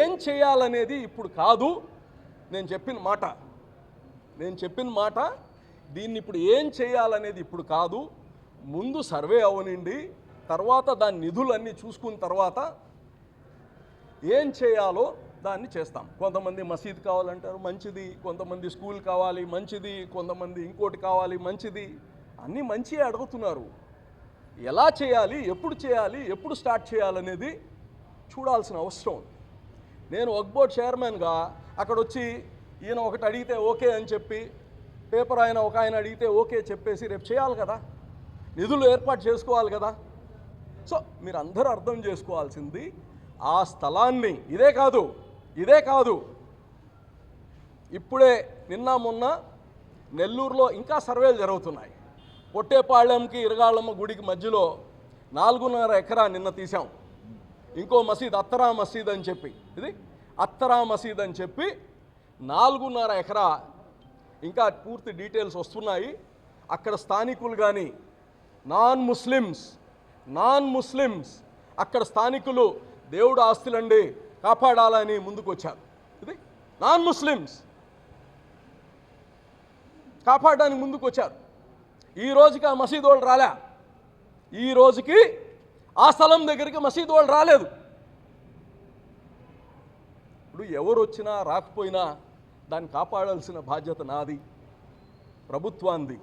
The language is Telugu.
ఏం చేయాలనేది ఇప్పుడు కాదు. నేను చెప్పిన మాట. నేను చెప్పిన మాట దీన్ని ఇప్పుడు ఏం చేయాలనేది ఇప్పుడు కాదు. ముందు సర్వే అవనండి తర్వాత దాని నిధులన్నీ చూసుకున్న తర్వాత ఏం చేయాలో దాన్ని చేస్తాం. కొంతమంది మసీద్ కావాలంటారు మంచిది. కొంతమంది స్కూల్ కావాలి మంచిది. కొంతమంది ఇంకోటి కావాలి మంచిది. అన్నీ మంచి అడుగుతున్నారు. ఎలా చేయాలి ఎప్పుడు చేయాలి ఎప్పుడు స్టార్ట్ చేయాలనేది చూడాల్సిన అవసరం. ఉంది నేను వక్ బోర్డ్ చైర్మన్గా అక్కడ వచ్చి ఈయన ఒకటి అడిగితే ఓకే అని చెప్పి పేపర్ ఆయన ఒక ఆయన అడిగితే ఓకే చెప్పేసి రేపు చేయాలి కదా. నిధులు ఏర్పాటు చేసుకోవాలి కదా. సో మీరు అందరూ అర్థం చేసుకోవాల్సింది ఆ స్థలాన్ని ఇదే కాదు ఇదే కాదు. ఇప్పుడే నిన్న మొన్న నెల్లూరులో ఇంకా సర్వేలు జరుగుతున్నాయి. పొట్టేపాళ్యంకి ఇరగాళ్ళమ్మ గుడికి మధ్యలో నాలుగున్నర ఎకరా నిన్న తీసాం ఇంకో మసీద్ అత్తరా మసీద్ అని చెప్పి. ఇది అత్తరా మసీద్ అని చెప్పి నాలుగున్నర ఎకరా ఇంకా పూర్తి డీటెయిల్స్ వస్తున్నాయి. అక్కడ స్థానికులు కానీ నాన్ ముస్లిమ్స్ నాన్ ముస్లిమ్స్ అక్కడ స్థానికులు దేవుడు ఆస్తులండి కాపాడాలని ముందుకు వచ్చారు ఇది నాన్ ముస్లిమ్స్ కాపాడడానికి ముందుకు వచ్చారు ఈ రోజుకి ఆ మసీదు వాళ్ళు రాలే? ఈ రోజుకి ఆ స్థలం దగ్గరికి మసీదు వాళ్ళు రాలేదు. ఇప్పుడు ఎవరు వచ్చినా రాకపోయినా దాన్ని కాపాడాల్సిన బాధ్యత నాది ప్రభుత్వాంది